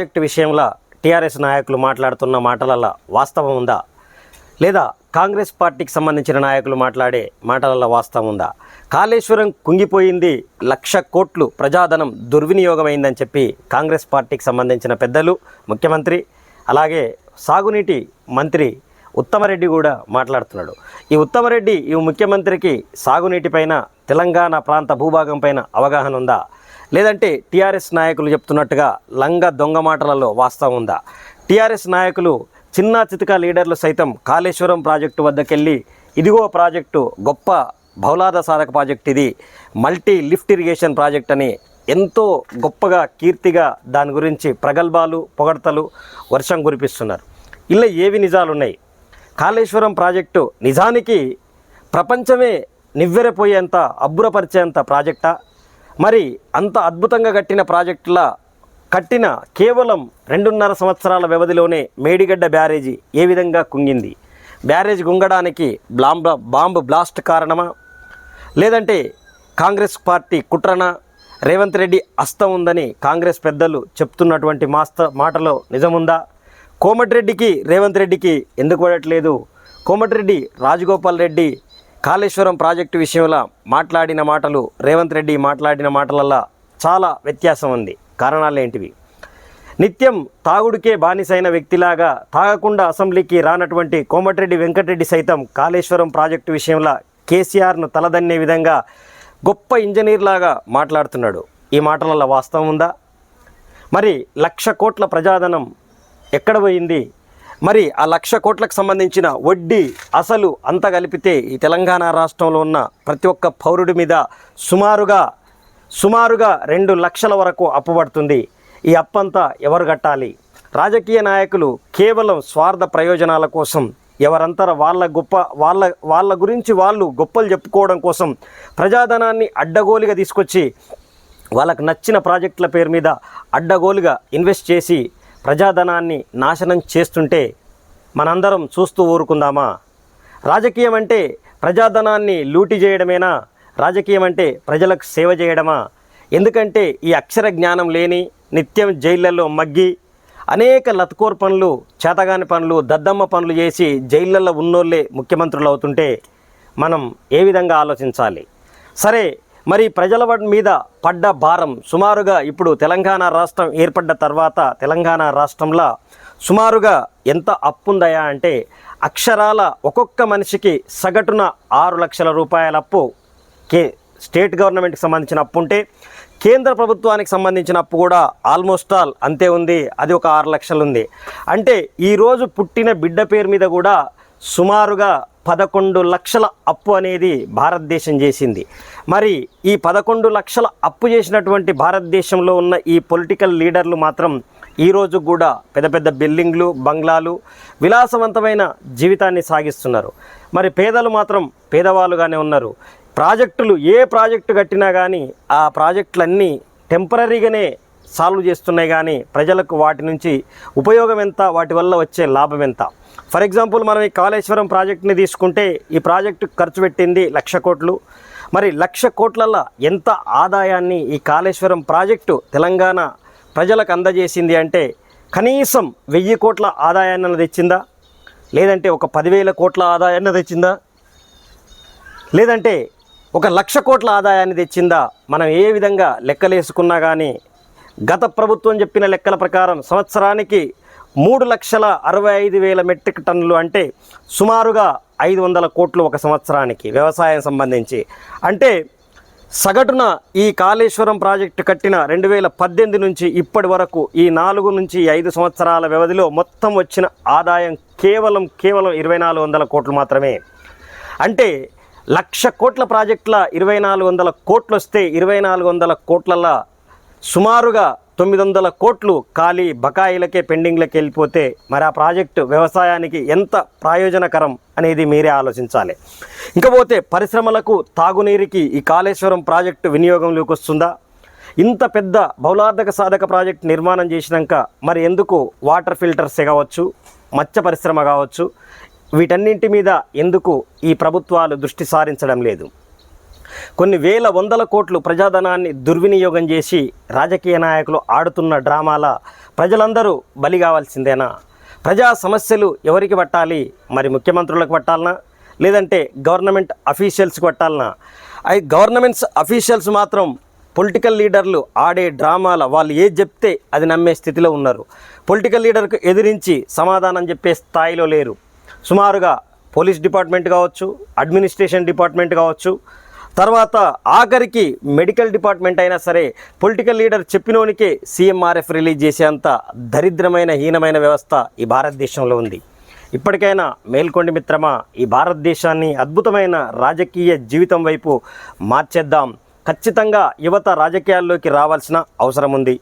Project విషయంలో TRS నాయకులు మాట్లాడుతున్న మాటలలో వాస్తవం ఉందా? లేదా కాంగ్రెస్ పార్టీకి సంబంధించిన నాయకులు మాట్లాడే మాటలలో వాస్తవం ఉందా? కాళేశ్వరం కుంగిపోయింది లక్ష కోట్లు ప్రజాధనం దుర్వినియోగమైందని చెప్పి కాంగ్రెస్ పార్టీకి సంబంధించిన పెద్దలు ముఖ్యమంత్రి అలాగే సాగునీటి మంత్రి ఉత్తమరెడ్డి కూడా మాట్లాడుతున్నాడు. ఈ ఉత్తమరెడ్డి ఈ ముఖ్యమంత్రికి సాగునీటిపైన తెలంగాణ ప్రాంత భూభాగం పైన అవగాహన ఉందా? లేదంటే టీఆర్ఎస్ నాయకులు చెప్తున్నట్టుగా లంగ దొంగ మాటలలో వాస్తవం ఉందా? టీఆర్ఎస్ నాయకులు చిన్న చితక లీడర్లు సైతం కాళేశ్వరం ప్రాజెక్టు వద్దకెళ్ళి ఇదిగో ప్రాజెక్టు గొప్ప బౌలాద ప్రాజెక్ట్ ఇది మల్టీ లిఫ్ట్ ఇరిగేషన్ ప్రాజెక్ట్ అని ఎంతో గొప్పగా కీర్తిగా దాని గురించి ప్రగల్భాలు పొగడ్తలు వర్షం కురిపిస్తున్నారు. ఇలా ఏవి నిజాలు ఉన్నాయి కాళేశ్వరం ప్రాజెక్టు నిజానికి ప్రపంచమే నివ్వెరపోయేంత అబ్బురపరిచేంత ప్రాజెక్టా? మరి అంత అద్భుతంగా కట్టిన ప్రాజెక్టుల కట్టిన కేవలం రెండున్నర సంవత్సరాల వ్యవధిలోనే మేడిగడ్డ బ్యారేజీ ఏ విధంగా కుంగింది? బ్యారేజ్ గుంగడానికి బ్లాంబ బాంబు బ్లాస్ట్ కారణమా? లేదంటే కాంగ్రెస్ పార్టీ కుట్రన? రేవంత్ రెడ్డి అస్తం ఉందని కాంగ్రెస్ పెద్దలు చెప్తున్నటువంటి మాస్త మాటలో నిజముందా? కోమటిరెడ్డికి రేవంత్ రెడ్డికి ఎందుకు పడట్లేదు? కోమటిరెడ్డి రాజగోపాల్ రెడ్డి కాళేశ్వరం ప్రాజెక్టు విషయంలో మాట్లాడిన మాటలు రేవంత్ రెడ్డి మాట్లాడిన మాటలల్లో చాలా వ్యత్యాసం ఉంది. కారణాలు ఏంటివి? నిత్యం తాగుడికే బానిసైన వ్యక్తిలాగా తాగకుండా అసెంబ్లీకి రానటువంటి కోమటిరెడ్డి వెంకటరెడ్డి సైతం కాళేశ్వరం ప్రాజెక్టు విషయంలో కేసీఆర్ను తలదన్నే విధంగా గొప్ప ఇంజనీర్లాగా మాట్లాడుతున్నాడు. ఈ మాటలలో వాస్తవం ఉందా? మరి లక్ష కోట్ల ప్రజాధనం ఎక్కడ పోయింది? మరి ఆ లక్ష కోట్లకు సంబంధించిన వడ్డీ అసలు అంత కలిపితే ఈ తెలంగాణ రాష్ట్రంలో ఉన్న ప్రతి ఒక్క పౌరుడి మీద సుమారుగా సుమారుగా రెండు లక్షల వరకు అప్పు పడుతుంది. ఈ అప్పంతా ఎవరు కట్టాలి? రాజకీయ నాయకులు కేవలం స్వార్థ ప్రయోజనాల కోసం ఎవరంతర వాళ్ళ గొప్ప వాళ్ళ వాళ్ళ గురించి వాళ్ళు గొప్పలు చెప్పుకోవడం కోసం ప్రజాధనాన్ని అడ్డగోలుగా తీసుకొచ్చి వాళ్ళకు నచ్చిన ప్రాజెక్టుల పేరు మీద అడ్డగోలుగా ఇన్వెస్ట్ చేసి ప్రజాధనాన్ని నాశనం చేస్తుంటే మనందరం చూస్తూ ఊరుకుందామా? రాజకీయం అంటే ప్రజాధనాన్ని లూటి చేయడమేనా? రాజకీయం అంటే ప్రజలకు సేవ చేయడమా? ఎందుకంటే ఈ అక్షర జ్ఞానం లేని నిత్యం జైళ్ళల్లో మగ్గి అనేక లత్కోర్ పనులు చేతగాని పనులు దద్దమ్మ పనులు చేసి జైళ్ళల్లో ఉన్నోళ్ళే ముఖ్యమంత్రులు అవుతుంటే మనం ఏ విధంగా ఆలోచించాలి? సరే మరి ప్రజల మీద పడ్డ భారం సుమారుగా ఇప్పుడు తెలంగాణ రాష్ట్రం ఏర్పడ్డ తర్వాత తెలంగాణ రాష్ట్రంలో సుమారుగా ఎంత అప్పుందయా అంటే అక్షరాల ఒక్కొక్క మనిషికి సగటున ఆరు లక్షల రూపాయల అప్పు కే స్టేట్ గవర్నమెంట్కి సంబంధించిన అప్పు ఉంటే కేంద్ర ప్రభుత్వానికి సంబంధించిన అప్పు కూడా ఆల్మోస్ట్ ఆల్ అంతే ఉంది అది ఒక ఆరు లక్షలు ఉంది అంటే ఈరోజు పుట్టిన బిడ్డ పేరు మీద కూడా సుమారుగా పదకొండు లక్షల అప్పు అనేది భారతదేశం చేసింది. మరి ఈ పదకొండు లక్షల అప్పు చేసినటువంటి భారతదేశంలో ఉన్న ఈ పొలిటికల్ లీడర్లు మాత్రం ఈరోజు కూడా పెద్ద పెద్ద బిల్డింగ్లు బంగ్లాలు విలాసవంతమైన జీవితాన్ని సాగిస్తున్నారు. మరి పేదలు మాత్రం పేదవాళ్ళుగానే ఉన్నారు. ప్రాజెక్టులు ఏ ప్రాజెక్టు కట్టినా కానీ ఆ ప్రాజెక్టులన్నీ టెంపరీగానే సాల్వ్ చేస్తున్నాయి కానీ ప్రజలకు వాటి నుంచి ఉపయోగం ఎంత వాటి వల్ల వచ్చే లాభం ఎంత? ఫర్ ఎగ్జాంపుల్ మనం ఈ కాళేశ్వరం ప్రాజెక్ట్ని తీసుకుంటే ఈ ప్రాజెక్టు ఖర్చు పెట్టింది లక్ష కోట్లు. మరి లక్ష కోట్లల్లో ఎంత ఆదాయాన్ని ఈ కాళేశ్వరం ప్రాజెక్టు తెలంగాణ ప్రజలకు అందజేసింది అంటే కనీసం వెయ్యి కోట్ల ఆదాయాన్ని తెచ్చిందా? లేదంటే ఒక పదివేల కోట్ల ఆదాయాన్ని తెచ్చిందా? లేదంటే ఒక లక్ష కోట్ల ఆదాయాన్ని తెచ్చిందా? మనం ఏ విధంగా లెక్కలేసుకున్నా కానీ గత ప్రభుత్వం చెప్పిన లెక్కల ప్రకారం సంవత్సరానికి మూడు లక్షల అరవై ఐదు వేల మెట్రిక్ టన్నులు అంటే సుమారుగా ఐదు వందల కోట్లు ఒక సంవత్సరానికి వ్యవసాయం సంబంధించి. అంటే సగటున ఈ కాళేశ్వరం ప్రాజెక్టు కట్టిన రెండు వేల పద్దెనిమిది నుంచి ఇప్పటి వరకు ఈ నాలుగు నుంచి ఐదు సంవత్సరాల వ్యవధిలో మొత్తం వచ్చిన ఆదాయం కేవలం కేవలం ఇరవై నాలుగు వందల కోట్లు మాత్రమే. అంటే లక్ష కోట్ల ప్రాజెక్టుల ఇరవై నాలుగు వందల కోట్లు వస్తే ఇరవై నాలుగు వందల కోట్లలో సుమారుగా తొమ్మిది వందల కోట్లు ఖాళీ బకాయిలకే పెండింగ్లకి వెళ్ళిపోతే మరి ఆ ప్రాజెక్టు వ్యవసాయానికి ఎంత ప్రయోజనకరం అనేది మీరే ఆలోచించాలి. ఇంకపోతే పరిశ్రమలకు తాగునీరుకి ఈ కాళేశ్వరం ప్రాజెక్టు వినియోగంలోకి వస్తుందా? ఇంత పెద్ద బౌలార్థక సాధక ప్రాజెక్ట్ నిర్మాణం చేసినాక మరి ఎందుకు వాటర్ ఫిల్టర్స్ కావచ్చు మత్స్య పరిశ్రమ కావచ్చు? వీటన్నింటి మీద ఎందుకు ఈ ప్రభుత్వాలు దృష్టి సారించడం లేదు? కొన్ని వేల వందల కోట్లు ప్రజాధనాన్ని దుర్వినియోగం చేసి రాజకీయ నాయకులు ఆడుతున్న డ్రామాల ప్రజలందరూ బలి కావాల్సిందేనా? ప్రజా సమస్యలు ఎవరికి పట్టాలి? మరి ముఖ్యమంత్రులకు పట్టాలనా? లేదంటే గవర్నమెంట్ అఫీషియల్స్కి పట్టాలనా? అవి గవర్నమెంట్స్ అఫీషియల్స్ మాత్రం పొలిటికల్ లీడర్లు ఆడే డ్రామాల వాళ్ళు ఏది చెప్తే అది నమ్మే స్థితిలో ఉన్నారు. పొలిటికల్ లీడర్కు ఎదిరించి సమాధానం చెప్పే స్థాయిలో లేరు. సుమారుగా పోలీస్ డిపార్ట్మెంట్ కావచ్చు అడ్మినిస్ట్రేషన్ డిపార్ట్మెంట్ కావచ్చు తర్వాత ఆఖరికి మెడికల్ డిపార్ట్మెంట్ అయినా సరే పొలిటికల్ లీడర్ చెప్పినోనికే సీఎంఆర్ఎఫ్ రిలీజ్ చేసేంత దరిద్రమైన హీనమైన వ్యవస్థ ఈ భారతదేశంలో ఉంది. ఇప్పటికైనా మేల్కొండి మిత్రమా ఈ భారతదేశాన్ని అద్భుతమైన రాజకీయ జీవితం వైపు మార్చేద్దాం. ఖచ్చితంగా యువత రాజకీయాల్లోకి రావాల్సిన అవసరం ఉంది.